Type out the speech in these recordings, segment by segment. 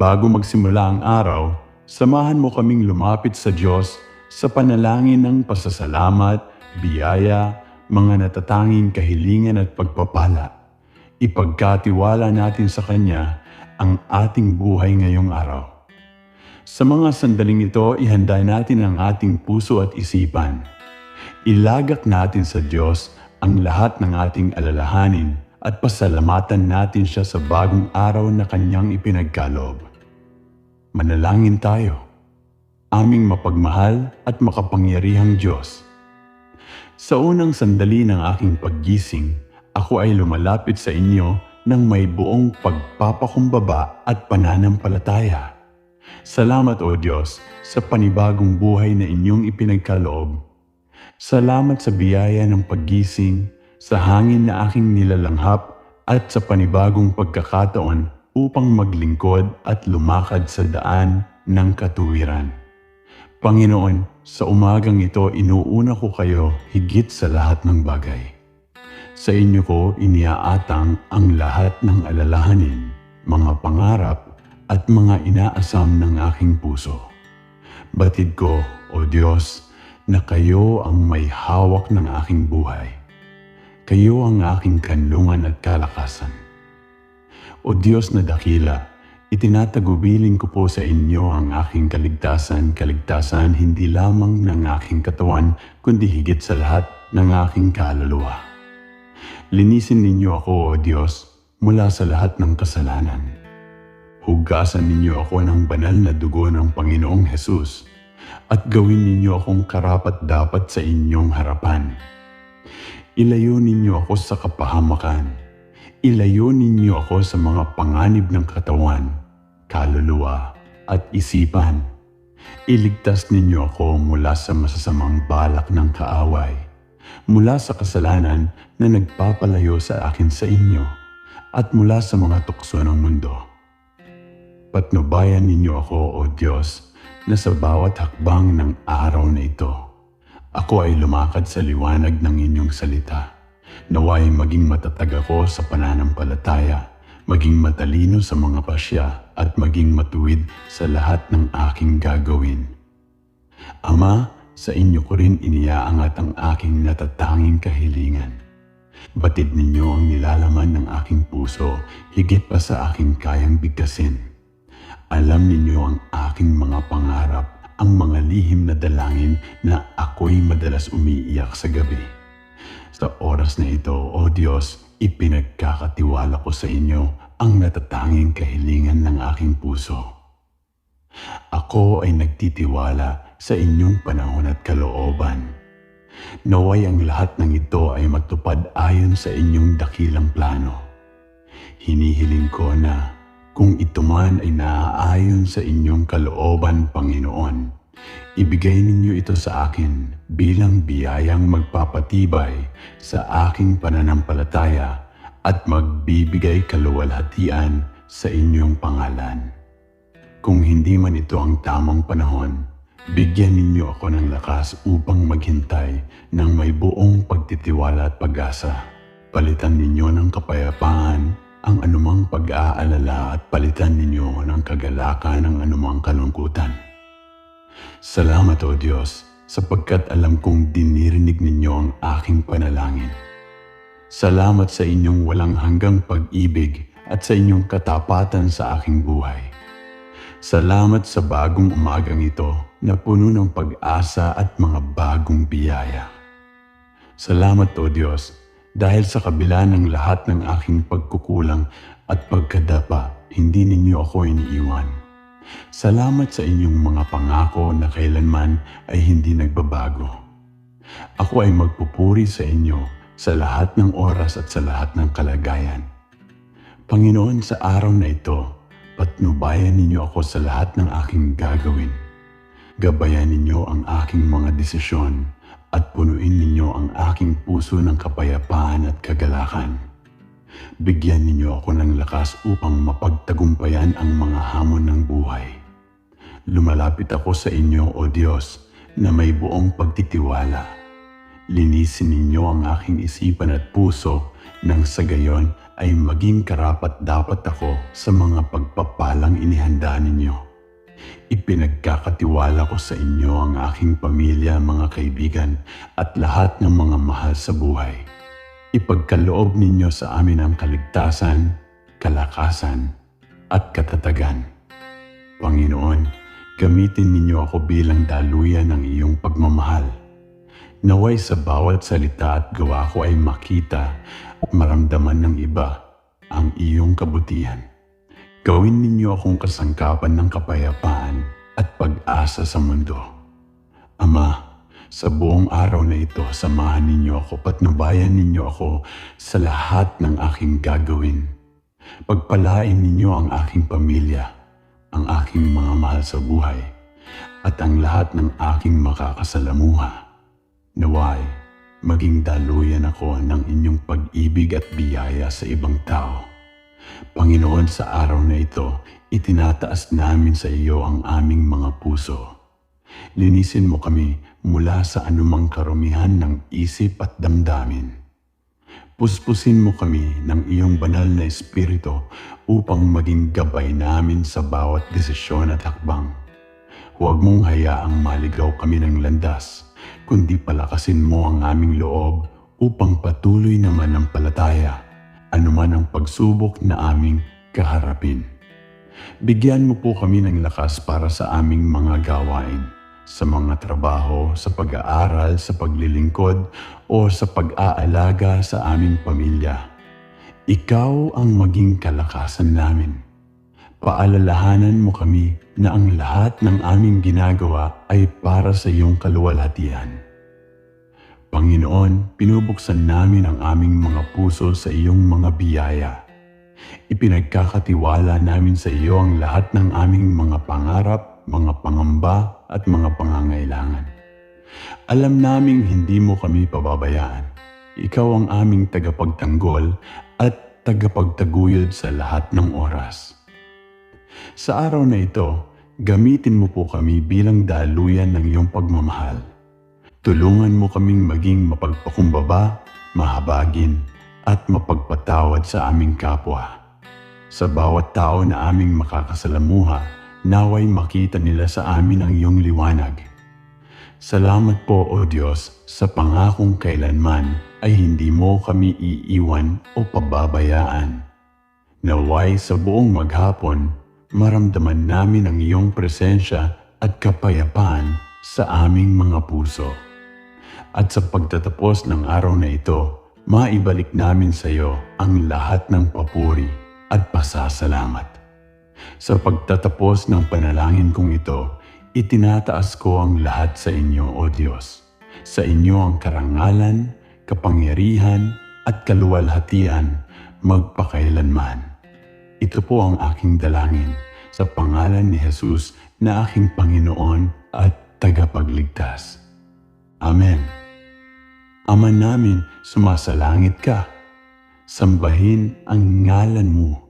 Bago magsimula ang araw, samahan mo kaming lumapit sa Diyos sa panalangin ng pasasalamat, biyaya, mga natatanging kahilingan at pagpapala. Ipagkatiwala natin sa Kanya ang ating buhay ngayong araw. Sa mga sandaling ito, ihanda natin ang ating puso at isipan. Ilagak natin sa Diyos ang lahat ng ating alalahanin at pasalamatan natin siya sa bagong araw na Kanyang ipinagkaloob. Manalangin tayo. Aming mapagmahal at makapangyarihang Diyos. Sa unang sandali ng aking paggising, ako ay lumalapit sa inyo ng may buong pagpapakumbaba at pananampalataya. Salamat o Diyos sa panibagong buhay na inyong ipinagkaloob. Salamat sa biyaya ng paggising, sa hangin na aking nilalanghap at sa panibagong pagkakataon upang maglingkod at lumakad sa daan ng katuwiran. Panginoon, sa umagang ito inuuna ko kayo higit sa lahat ng bagay. Sa inyo ko iniaatang ang lahat ng alalahanin, mga pangarap at mga inaasam ng aking puso. Batid ko, O Diyos, na kayo ang may hawak ng aking buhay. Kayo ang aking kanlungan at kalakasan. O Diyos na dakila, itinatagubilin ko po sa inyo ang aking kaligtasan, kaligtasan hindi lamang ng aking katawan, kundi higit sa lahat ng aking kaluluwa. Linisin ninyo ako, O Diyos, mula sa lahat ng kasalanan. Hugasan ninyo ako ng banal na dugo ng Panginoong Hesus at gawin ninyo akong karapat dapat sa inyong harapan. Ilayo ninyo ako sa kapahamakan. Ilayo ninyo ako sa mga panganib ng katawan, kaluluwa at isipan. Iligtas ninyo ako mula sa masasamang balak ng kaaway, mula sa kasalanan na nagpapalayo sa akin sa inyo, at mula sa mga tukso ng mundo. Patnubayan ninyo ako, O Diyos, na sa bawat hakbang ng araw na ito, ako ay lumakad sa liwanag ng inyong salita. Naway maging matatag ako sa pananampalataya, maging matalino sa mga pasya, at maging matuwid sa lahat ng aking gagawin. Ama, sa inyo ko rin iniaangat ang aking natatanging kahilingan. Batid ninyo ang nilalaman ng aking puso, higit pa sa aking kayang bigkasin. Alam ninyo ang aking mga pangarap, ang mga lihim na dalangin na ako'y madalas umiiyak sa gabi. Sa oras na ito, O Diyos, ipinagkakatiwala ko sa inyo ang natatanging kahilingan ng aking puso. Ako ay nagtitiwala sa inyong panahon at kalooban. Naway ang lahat ng ito ay matupad ayon sa inyong dakilang plano. Hinihiling ko na kung ito man ay naaayon sa inyong kalooban, Panginoon, ibigay ninyo ito sa akin bilang biyayang magpapatibay sa aking pananampalataya at magbibigay kaluwalhatian sa inyong pangalan. Kung hindi man ito ang tamang panahon, bigyan ninyo ako ng lakas upang maghintay ng may buong pagtitiwala at pag-asa. Palitan ninyo ng kapayapaan ang anumang pag-aalala at palitan ninyo ng kagalakan ng anumang kalungkutan. Salamat o Diyos sapagkat alam kong dinirinig ninyo ang aking panalangin. Salamat sa inyong walang hanggang pag-ibig at sa inyong katapatan sa aking buhay. Salamat sa bagong umagang ito na puno ng pag-asa at mga bagong biyaya. Salamat o Diyos dahil sa kabila ng lahat ng aking pagkukulang at pagkadapa, hindi ninyo ako iniiwan. Salamat sa inyong mga pangako na kailanman ay hindi nagbabago. Ako ay magpupuri sa inyo sa lahat ng oras at sa lahat ng kalagayan. Panginoon, sa araw na ito, patnubayan ninyo ako sa lahat ng aking gagawin. Gabayan ninyo ang aking mga desisyon at punuin ninyo ang aking puso ng kapayapaan at kagalakan. Bigyan ninyo ako ng lakas upang mapagtagumpayan ang mga hamon ng buhay. Lumalapit ako sa inyo, O Diyos, na may buong pagtitiwala. Linisin ninyo ang aking isipan at puso nang sa gayon ay maging karapat dapat ako sa mga pagpapalang inihanda ninyo. Ipinagkakatiwala ko sa inyo ang aking pamilya, mga kaibigan, at lahat ng mga mahal sa buhay. Ipagkaloob ninyo sa amin ang kaligtasan, kalakasan, at katatagan. Panginoon, gamitin ninyo ako bilang daluyan ng iyong pagmamahal. Naway sa bawat salita at gawa ko ay makita at maramdaman ng iba ang iyong kabutihan. Gawin ninyo akong kasangkapan ng kapayapaan at pag-asa sa mundo. Ama, sa buong araw na ito, samahan ninyo ako, patnubayan ninyo ako sa lahat ng aking gagawin. Pagpalain ninyo ang aking pamilya, ang aking mga mahal sa buhay, at ang lahat ng aking makakasalamuha. Naway, maging daluyan ako ng inyong pag-ibig at biyaya sa ibang tao. Panginoon, sa araw na ito, itinataas namin sa iyo ang aming mga puso. Linisin mo kami mula sa anumang karumihan ng isip at damdamin. Puspusin mo kami ng iyong banal na espiritu upang maging gabay namin sa bawat desisyon at hakbang. Huwag mong hayaang maligaw kami ng landas, kundi palakasin mo ang aming loob upang patuloy naman ang palataya, anuman ang pagsubok na aming kaharapin. Bigyan mo po kami ng lakas para sa aming mga gawain, sa mga trabaho, sa pag-aaral, sa paglilingkod, o sa pag-aalaga sa aming pamilya. Ikaw ang maging kalakasan namin. Paalalahanan mo kami na ang lahat ng aming ginagawa ay para sa iyong kaluwalhatian. Panginoon, pinubuksan namin ang aming mga puso sa iyong mga biyaya. Ipinagkakatiwala namin sa iyo ang lahat ng aming mga pangarap, mga pangamba at mga pangangailangan. Alam naming hindi mo kami pababayaan. Ikaw ang aming tagapagtanggol at tagapagtaguyod sa lahat ng oras. Sa araw na ito, gamitin mo po kami bilang daluyan ng iyong pagmamahal. Tulungan mo kaming maging mapagpakumbaba, mahabagin, at mapagpatawad sa aming kapwa. Sa bawat tao na aming makakasalamuha, naway makita nila sa amin ang iyong liwanag. Salamat po, O Diyos, sa pangakong kailanman ay hindi mo kami iiwan o pababayaan. Naway sa buong maghapon, maramdaman namin ang iyong presensya at kapayapaan sa aming mga puso. At sa pagtatapos ng araw na ito, maibalik namin sa iyo ang lahat ng papuri at pasasalamat. Sa pagtatapos ng panalangin kong ito, itinataas ko ang lahat sa inyo, O Diyos. Sa inyo ang karangalan, kapangyarihan, at kaluwalhatian magpakailanman. Ito po ang aking dalangin sa pangalan ni Jesus na aking Panginoon at tagapagligtas. Amen. Ama namin, sumasalangit ka Sambahin ang ngalan mo.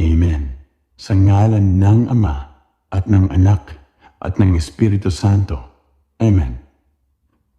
Amen. Sa ngalan ng Ama at ng Anak at ng Espiritu Santo. Amen.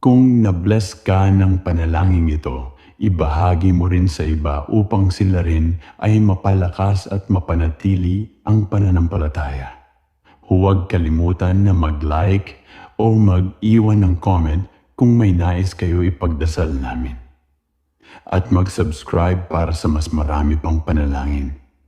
Kung nabless ka ng panalangin ito, ibahagi mo rin sa iba upang sila rin ay mapalakas at mapanatili ang pananampalataya. Huwag kalimutan na mag-like o mag-iwan ng comment kung may nais kayo ipagdasal namin. at mag-subscribe para sa mas marami pang panalangin.